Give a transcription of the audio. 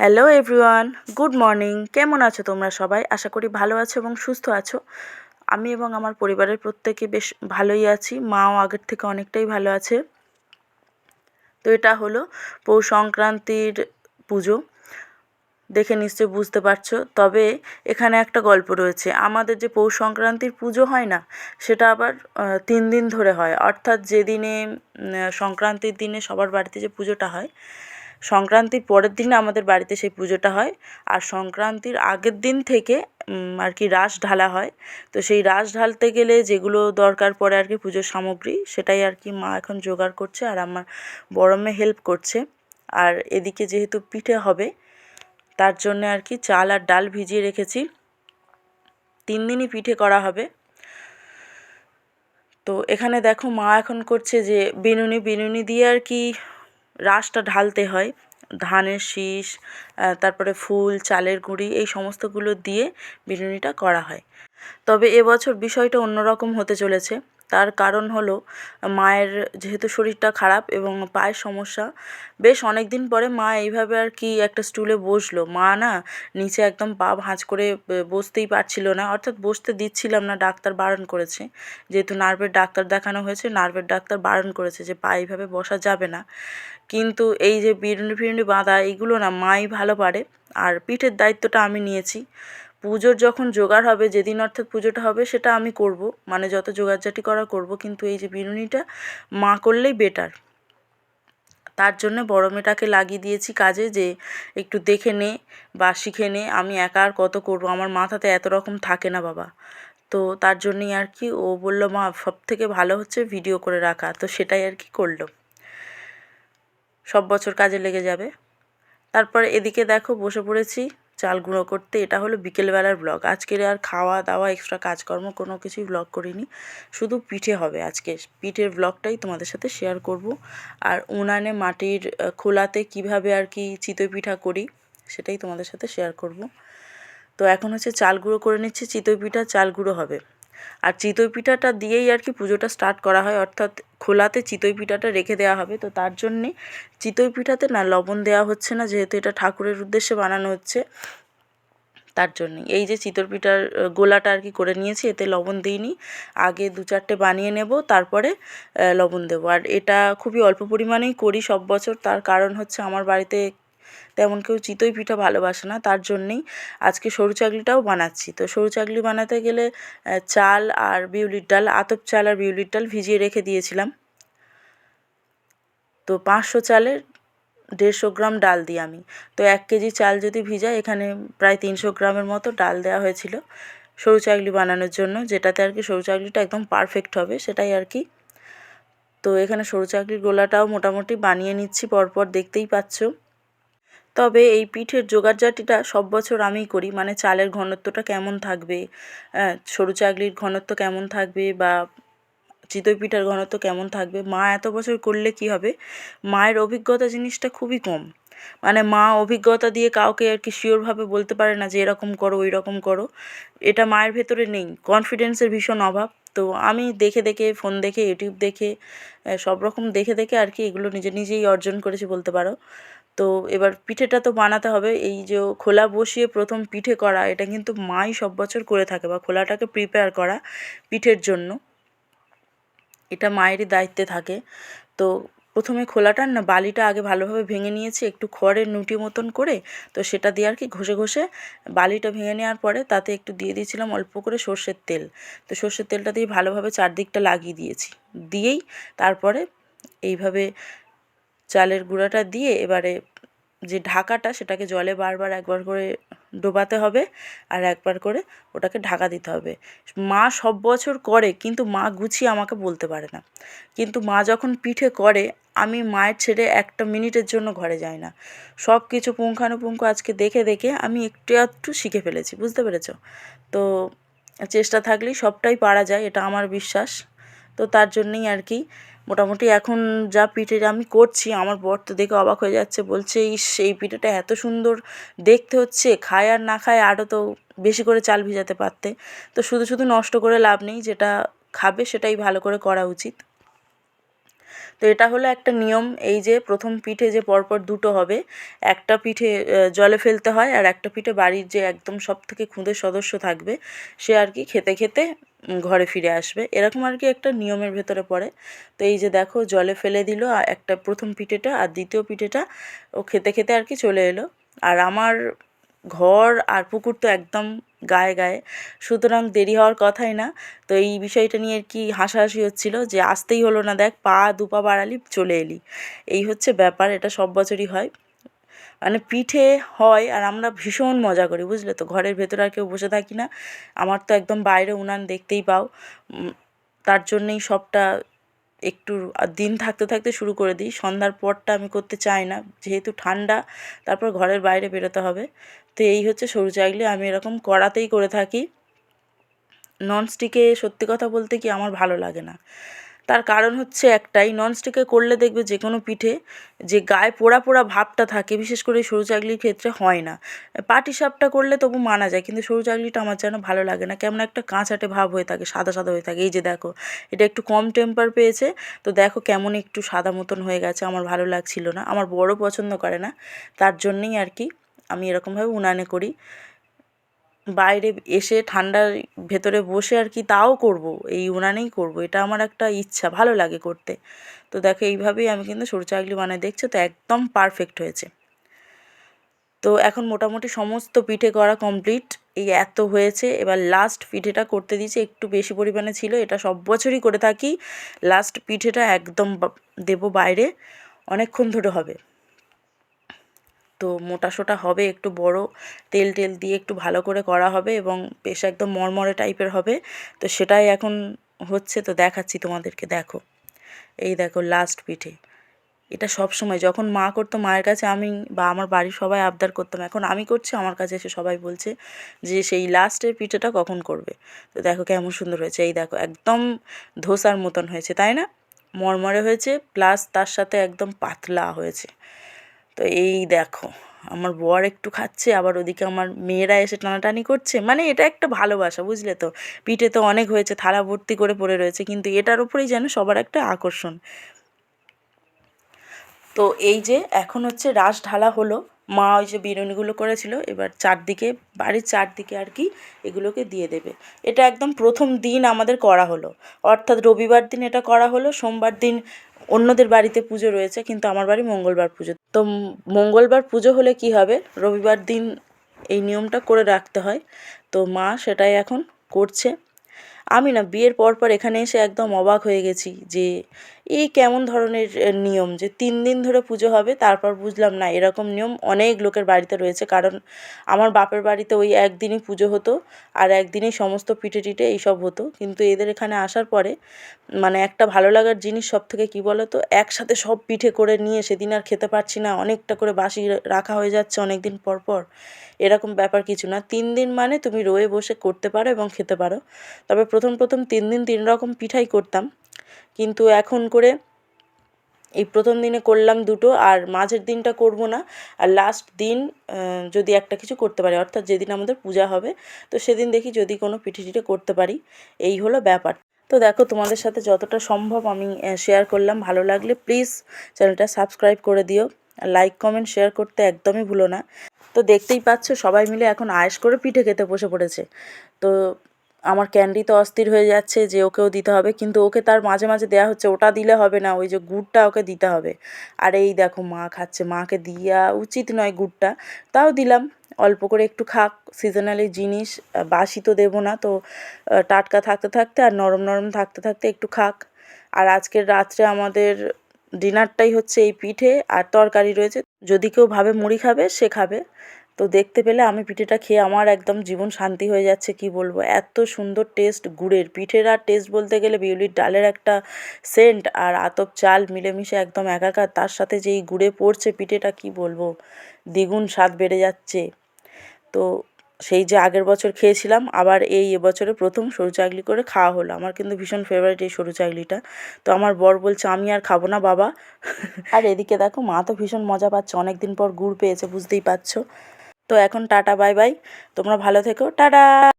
Hello everyone good morning কেমন আছো তোমরা সবাই? আশা করি ভালো আছো এবং সুস্থ আছো। আমি এবং আমার পরিবারের প্রত্যেকে বেশ ভালোই আছি। মাও আগের থেকে অনেকটাই ভালো আছে। তো এটা হলো পৌষ সংক্রান্তির পুজো। দেখে নিশ্চয় বুঝতে পারছ। তবে এখানে একটা গল্প রয়েছে। আমাদের যে পৌষ সংক্রান্তির পুজো হয় না, সেটা আবার তিন দিন ধরে হয়। অর্থাৎ যেদিনে সংক্রান্তির দিনে সবার বাড়িতে যে পুজোটা হয় সংক্রান্তির পরের দিন আমাদের বাড়িতে সেই পুজোটা হয়। আর সংক্রান্তির আগের দিন থেকে আর কি রাস ঢালা হয়। তো সেই রাস ঢালতে গেলে যেগুলো দরকার পড়ে আর কি পুজোর সামগ্রী, সেটাই আর কি মা এখন জোগাড় করছে আর আমার বড় মেয়ে হেল্প করছে। আর এদিকে যেহেতু পিঠে হবে, তার জন্য আর কি চাল আর ডাল ভিজিয়ে রেখেছি। তিন দিনই পিঠে করা হবে। তো এখানে দেখো মা এখন করছে যে বিনুনি বিনুনি দিয়ে আর কি রাসটা ঢালতে হয়। ধানের শীষ তারপরে ফুল, চালের গুঁড়ি, এই সমস্তগুলো দিয়ে বিরিয়ানিটা করা হয়। তবে এবছর বিষয়টা অন্যরকম হতে চলেছে। তার কারণ হলো, মায়ের যেহেতু শরীরটা খারাপ এবং পায়ের সমস্যা, বেশ অনেক দিন পরে মা এইভাবে আর কি একটা স্টুলে বসল। মা না নিচে একদম পা ভাঁজ করে বসতেই পারছিল না, অর্থাৎ বসতে দিচ্ছিলাম না, ডাক্তার বারণ করেছে। যেহেতু নার্ভের ডাক্তার দেখানো হয়েছে, নার্ভের ডাক্তার বারণ করেছে যে, পা এইভাবে বসা যাবে না। কিন্তু এই যে বিরুনি ফিরুনি বাঁধা এইগুলো না মাই ভালো পারে। আর পিঠের দায়িত্বটা আমি নিয়েছি। পুজোর যখন জোগাড় হবে, যেদিন অর্থাৎ পুজোটা হবে, সেটা আমি করব। মানে যত জোগাড়জাটি করা করব, কিন্তু এই যে বিনুনিটা মা করলেই বেটার তার জন্য বড় মেয়েটাকে লাগিয়ে দিয়েছি কাজে যে একটু দেখে নে বা শিখে নে, আমি একা আর কত করব? আমার মাথাতে এত রকম থাকে না বাবা। তো তার জন্যই আর কি ও বলল, মা সব থেকে ভালো হচ্ছে ভিডিও করে রাখা। তো সেটাই আর কি করল। সব বছর কাজে লেগে যাবে। তারপর এদিকে দেখো, বসে পড়েছি। চাল গুঁড়ো করতে। এটা হলো বিকেলবেলার ব্লগ। আজকের আর খাওয়া দাওয়া এক্সট্রা কাজকর্ম কোনো কিছুই ব্লগ করিনি। শুধু পিঠে হবে আজকে পিঠের ব্লগটাই তোমাদের সাথে শেয়ার করব। আর উনানে মাটির খোলাতে কীভাবে আর কি চিতই পিঠা করি, সেটাই তোমাদের সাথে শেয়ার করব। তো এখন হচ্ছে চাল গুঁড়ো করে নিচ্ছি। চিতই পিঠা চাল গুঁড়ো হবে। আর চিতই পিঠাটা দিয়েই আর কি পুজোটা স্টার্ট করা হয়। অর্থাৎ খোলাতে চিতই পিঠাটা রেখে দেওয়া হবে। তো তার জন্যে চিতই পিঠাতে না লবণ দেওয়া হচ্ছে না, যেহেতু এটা ঠাকুরের উদ্দেশ্যে বানানো হচ্ছে। তার জন্যই এই যে চিতই পিঠার গোলাটা আর কি করে নিয়েছি, এতে লবণ দিইনি। আগে দু চারটে বানিয়ে নেব, তারপরে লবণ দেবো। আর এটা খুবই অল্প পরিমাণেই করি সব বছর। তার কারণ হচ্ছে আমার বাড়িতে তেমন কেউ চিতই পিঠা ভালোবাসে না, তার জন্যেই আজকে সরু চাকলিটাও বানাচ্ছি। তো সরু চাকলি বানাতে গেলে চাল আর বিউলির ডাল, আতপ চাল আর বিউলির ডাল ভিজিয়ে রেখে দিয়েছিলাম। তো পাঁচশো চালের দেড়শো গ্রাম ডাল দিই আমি। তো এক কেজি চাল যদি ভিজায় এখানে প্রায় তিনশো গ্রামের মতো ডাল দেওয়া হয়েছিল সরু চাকলি বানানোর জন্য, যেটাতে আর কি সরু চাকলিটা একদম পারফেক্ট হবে, সেটাই আর কি। তো এখানে সরু চাকলির গোলাটাও মোটামুটি বানিয়ে নিচ্ছি, পরপর দেখতেই পাচ্ছ। তবে এই পিঠের জোগাড়জাটিটা সব বছর আমিই করি। মানে চালের ঘনত্বটা কেমন থাকবে? সরু চাকলির ঘনত্ব কেমন থাকবে বা চিতই পিঠার ঘনত্ব কেমন থাকবে? মা এত বছর করলে কি হবে? মায়ের অভিজ্ঞতা জিনিসটা খুবই কম। মানে মা অভিজ্ঞতা দিয়ে কাউকে আর কি শিওরভাবে বলতে পারে না যে, এরকম করো ওই রকম করো। এটা মায়ের ভেতরে নেই। কনফিডেন্সের ভীষণ অভাব। তো আমি দেখে দেখে ফোন দেখে ইউটিউব দেখে সব রকম দেখে দেখে আর কি এগুলো নিজে নিজেই অর্জন করেছি বলতে পারো। তো এবার পিঠেটা তো বানাতে হবে। এই যে খোলা বসিয়ে প্রথম পিঠে করা, এটা কিন্তু মাই সব বছর করে থাকে বা খোলাটাকে প্রিপেয়ার করা পিঠের জন্য। এটা মায়েরই দায়িত্বে থাকে। তো প্রথমে খোলাটার না, বালিটা আগে ভালোভাবে ভেঙে নিয়েছি, একটু খড়ের নুটি মতন করে, তো সেটা দিয়ে আর কি ঘষে ঘষে বালিটা ভেঙে নেওয়ার পরে তাতে একটু দিয়ে দিয়েছিলাম অল্প করে সর্ষের তেল। তো সর্ষের তেলটা দিয়ে ভালোভাবে চারদিকটা লাগিয়ে দিয়েছি। দিয়েই তারপরে এইভাবে চালের গুঁড়াটা দিয়ে এবারে যে ঢাকাটা সেটাকে জলে বারবার একবার করে ডোবাতে হবে আর একবার করে ওটাকে ঢাকা দিতে হবে। মা সব বছর করে কিন্তু মা গুছিয়ে আমাকে বলতে পারে না। কিন্তু মা যখন পিঠে করে, আমি মায়ের ছেড়ে একটা মিনিটের জন্য ঘরে যাই না। সব কিছু পুঙ্খানুপুঙ্খ আজকে দেখে দেখে আমি একটু একটু শিখে ফেলেছি, বুঝতে পেরেছ? তো চেষ্টা থাকলেই সবটাই পারা যায়, এটা আমার বিশ্বাস। তো তার জন্যই আর কি মোটামুটি এখন যা পিঠে আমি করছি, আমার বর তো দেখে অবাক হয়ে যাচ্ছে, বলছে, ইস, এই পিঠেটা এত সুন্দর দেখতে হচ্ছে, খায় আর না খায় আরও তো বেশি করে চাল ভিজাতে পারতে। তো শুধু শুধু নষ্ট করে লাভ নেই, যেটা খাবে সেটাই ভালো করে করা উচিত। তো এটা হলো একটা নিয়ম, এই যে প্রথম পিঠে যে পরপর দুটো হবে, একটা পিঠে জলে ফেলতে হয় আর একটা পিঠে বাড়ির যে একদম সব থেকে খুঁদের সদস্য থাকবে, সে আর কি খেতে খেতে ঘরে ফিরে আসবে। এরকম আর কি একটা নিয়মের ভেতরে পড়ে। তো এই যে দেখো, জলে ফেলে দিল একটা প্রথম পিঠেটা, আর দ্বিতীয় পিঠেটা ও খেতে খেতে আর কি চলে এলো। আর আমার ঘর আর পুকুর তো একদম গায়ে গায়ে। সুতরাং দেরি হওয়ার কথাই না। তো এই বিষয়টা নিয়ে আর কি হাসাহাসি হচ্ছিল যে আসতেই হলো না, দেখ, পা দু পা বাড়ালি, চলে এলি। এই হচ্ছে ব্যাপার, এটা সব বছরই হয়। মানে পিঠে হয় আর আমরা ভীষণ মজা করি, বুঝলে তো? ঘরের ভেতরে আর কেউ বসে থাকি না। আমার তো একদম বাইরে উনান দেখতেই পাও। তার জন্যেই সবটা একটু দিন থাকতে থাকতে শুরু করে দিই। সন্ধ্যার পরটা আমি করতে চাই না, যেহেতু ঠান্ডা, তারপর ঘরের বাইরে বেরোতে হবে। তো এই হচ্ছে সরু চাইলে আমি এরকম কড়াতেই করে থাকি। ননস্টিকে সত্যি কথা বলতে কি আমার ভালো লাগে না। তার কারণ হচ্ছে একটাই ননস্টিকে করলে দেখবে যে কোনো পিঠে যে গায়ে পোড়া পোড়া ভাবটা থাকে, বিশেষ করে সরু চাকলির ক্ষেত্রে হয় না। পাটি সাপটা করলে তবু মানা যায়, কিন্তু সরু চাকলিটা আমার যেন ভালো লাগে না। কেমন একটা কাঁচাটে ভাব হয়ে থাকে, সাদা সাদা হয়ে থাকে। এই যে দেখো, এটা একটু কম টেম্পার পেয়েছে। তো দেখো কেমন একটু সাদা মতন হয়ে গেছে, আমার ভালো লাগছিল না। আমার বড় পছন্দ করে না, তার জন্যেই আর কি আমি এরকমভাবে উনানে করি। বাইরে এসে ঠান্ডার ভেতরে বসে আর কি তাও করব, এই উনানেই করব, এটা আমার একটা ইচ্ছা, ভালো লাগে করতে। তো দেখো এইভাবেই আমি কিন্তু সরু চাকলি বানাই দেখছ তো একদম পারফেক্ট হয়েছে। তো এখন মোটামুটি সমস্ত পিঠে করা কমপ্লিট এই এত হয়েছে, এবার লাস্ট পিঠেটা করতে দিয়েছি, একটু বেশি পরিমাণে ছিল, এটা সব বছরই করে থাকি লাস্ট পিঠেটা একদম দেবো বাইরে, অনেকক্ষণ ধরে হবে। তো মোটা সোটা হবে, একটু বড় তেল টেল দিয়ে একটু ভালো করে করা হবে এবং বেশ একদম মরমরে টাইপের হবে। তো সেটাই এখন হচ্ছে, তো দেখাচ্ছি তোমাদেরকে, দেখো। এই দেখো লাস্ট পিঠে। এটা সব সময় যখন মা করতো মায়ের কাছে, আমি বা আমার বাড়ির সবাই আবদার করতাম। এখন আমি করছি, আমার কাছে এসে সবাই বলছে যে, সেই লাস্টের পিঠেটা কখন করবে? তো দেখো কেমন সুন্দর হয়েছে। এই দেখো, একদম ধোসার মতন হয়েছে, তাই না? মরমরে হয়েছে প্লাস তার সাথে একদম পাতলা হয়েছে। তো এই দেখো, আমার বর একটু খাচ্ছে, আবার ওদিকে আমার মেয়েরা এসে টানাটানি করছে। মানে এটা একটা ভালোবাসা, বুঝলে তো? পিঠে তো অনেক হয়েছে, থালা ভর্তি করে পড়ে রয়েছে, কিন্তু এটার উপরেই যেন সবার একটা আকর্ষণ। তো এই যে এখন হচ্ছে রাস ঢালা হলো, মা ওই যে বিরিয়ানিগুলো করেছিল, এবার চারদিকে, বাড়ির চারদিকে আর কি এগুলোকে দিয়ে দেবে। এটা একদম প্রথম দিন আমাদের করা হলো। অর্থাৎ রবিবার দিন এটা করা হলো, সোমবার দিন অন্যদের বাড়িতে পুজো রয়েছে, কিন্তু আমার বাড়ি মঙ্গলবার পুজো। তো মঙ্গলবার পুজো হলে কি হবে? রবিবার দিন এই নিয়মটা করে রাখতে হয়। তো মা সেটাই এখন করছে। আমি না, বিয়ের পর পর এখানে এসে একদম অবাক হয়ে গেছি যে এই কেমন ধরনের নিয়ম? যে তিন দিন ধরে পুজো হবে, তারপর বুঝলাম না, এরকম নিয়ম অনেক লোকের বাড়িতে রয়েছে। কারণ আমার বাপের বাড়িতে ওই একদিনই পুজো হতো, আর একদিনই সমস্ত পিঠে টিঠে এইসব হতো। কিন্তু এদের এখানে আসার পরে মানে একটা ভালো লাগার জিনিস সব থেকে কী বলো তো একসাথে সব পিঠে করে নিয়ে সেদিন আর খেতে পারছি না, অনেকটা করে বাসি রাখা হয়ে যাচ্ছে অনেক দিন পর পর। এরকম ব্যাপার কিছু না। তিন দিন মানে তুমি রয়ে বসে করতে পারো এবং খেতে পারো। তবে প্রথম প্রথম তিন দিন তিন রকম পিঠাই করতাম। কিন্তু এখন করে এই প্রথম দিনে করলাম দুটো আর মাঝের দিনটা করব না। আর লাস্ট দিন যদি একটা কিছু করতে পারি, অর্থাৎ যেদিন আমাদের পূজা হবে, তো সেদিন দেখি যদি কোনো পিঠে করতে পারি। এই হলো ব্যাপার। তো দেখো, তোমাদের সাথে যতটা সম্ভব আমি শেয়ার করলাম। ভালো লাগলে প্লিজ চ্যানেলটা সাবস্ক্রাইব করে দিও। লাইক কমেন্ট শেয়ার করতে একদমই ভুলো না। তো দেখতেই পাচ্ছ, সবাই মিলে এখন আয়েস করে পিঠে খেতে বসে পড়েছে। তো আমার ক্যান্ডি তো অস্থির হয়ে যাচ্ছে যে ওকেও দিতে হবে, কিন্তু ওকে তার মাঝে মাঝে দেওয়া হচ্ছে, ওটা দিলে হবে না, ওই যে গুড়টা ওকে দিতে হবে। আর এই দেখো মা খাচ্ছে, মাকে দিয়া উচিত নয় গুড়টা, তাও দিলাম। অল্প করে একটু খাক সিজনালি জিনিস, বাসি তো দেবো না, তো টাটকা থাকতে থাকতে আর নরম নরম থাকতে থাকতে একটু খাক। আর আজকের রাত্রে আমাদের ডিনারটাই হচ্ছে এই পিঠে, আর তরকারি রয়েছে, যদি কেউ ভাবে মুড়ি খাবে, সে খাবে। তো দেখতে পেলে আমি পিঠেটা খেয়ে আমার একদম জীবন শান্তি হয়ে যাচ্ছে, কি বলব? এত সুন্দর টেস্ট গুড়ের। পিঠের আর টেস্ট বলতে গেলে বিউলির ডালের একটা সেন্ট আর আতপ চাল মিলেমিশে একদম একাকার। তার সাথে যেই গুড়ে পড়ছে পিঠেটা, কি বলব? দ্বিগুণ স্বাদ বেড়ে যাচ্ছে। তো সেই যে আগের বছর খেয়েছিলাম, আবার এই এবছরে প্রথম সরু চাকলি করে খাওয়া হলো। আমার কিন্তু ভীষণ ফেভারিট এই সরু চাকলিটা তো আমার বর বলছে, আমি আর খাব না, বাবা। আর এদিকে দেখো, মা তো ভীষণ মজা পাচ্ছে। অনেক দিন পর গুড় পেয়েছে, বুঝতেই পারছ। তো এখন টাটা বাই বাই। তোমরা ভালো থেকো। টাটা!